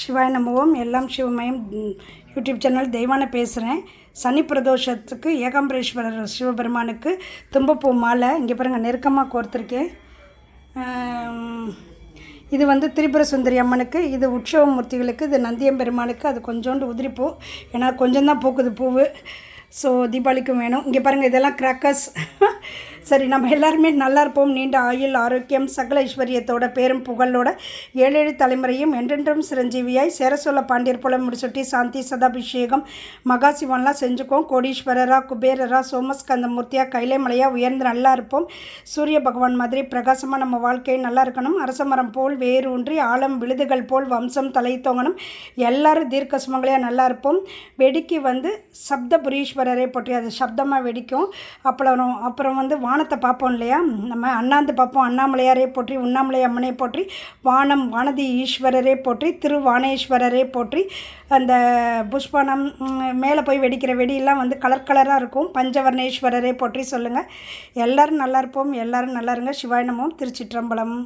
சிவாய நமவோம். எல்லாம் சிவமயம் யூடியூப் சேனல் தெய்வான பேசுகிறேன் சனி பிரதோஷத்துக்கு ஏகாம்பரேஸ்வரர் சிவபெருமானுக்கு தும்பப்பூ மாலை. இங்கே பாருங்கள் நெருக்கமாக கோர்த்துருக்கேன் இது வந்து திரிபுர சுந்தரி அம்மனுக்கு இது உற்சவ மூர்த்திகளுக்கு இது நந்தியம் பெருமானுக்கு அது கொஞ்சோண்டு உதிரிப்பூ. ஏன்னா கொஞ்சம் தான் பூக்குது பூவு. ஸோ தீபாவளிக்கும் வேணும். இங்கே பாருங்கள் இதெல்லாம் கிராக்கர்ஸ் சரி நம்ம எல்லாருமே நல்லா இருப்போம். நீண்ட ஆயுள் ஆரோக்கியம் சகல ஐஸ்வர்யத்தோட பேரும் புகழோட ஏழு ஏழு தலைமுறையும் என்றென்றும் சிரஞ்சீவியாய் சேரசோழ பாண்டியர் போல முடிச்சுட்டி சாந்தி சதாபிஷேகம் மகாசிவன்லாம் செஞ்சுக்கோம் கோடீஸ்வரரா குபேரரா சோமஸ்கந்தமூர்த்தியா கைலைமலையாக உயர்ந்து நல்லா இருப்போம். சூரிய பகவான் மாதிரி பிரகாசமாக நம்ம வாழ்க்கையை நல்லா இருக்கணும். அரசமரம் போல் வேறு ஒன்றி ஆழம் விழுதுகள் போல் வம்சம் தலை தோங்கணும். எல்லாரும் தீர்க்க சுமங்களையாக நல்லா இருப்போம். வெடிக்கு வந்து சப்தபுரீஸ்வரரை போற்றி அது சப்தமாக வெடிக்கும். அப்புறம் அப்புறம் வந்து வானத்தை பார்ப்போம் இல்லையா? நம்ம அண்ணாந்து பார்ப்போம். அண்ணாமலையாரே போற்றி உண்ணாமலை அம்மனை போற்றி வானம் வானதி ஈஸ்வரரே போற்றி திருவானேஸ்வரரே போற்றி அந்த புஷ்பனம் மேலே போய் வெடிக்கிற வெடியெல்லாம் வந்து கலர் கலராக இருக்கும். பஞ்சவர்ணேஸ்வரரே போற்றி சொல்லுங்கள் எல்லோரும் நல்லா இருப்போம். எல்லோரும் நல்லா இருங்க. சிவாயனமும் திருச்சிற்றம்பலம்.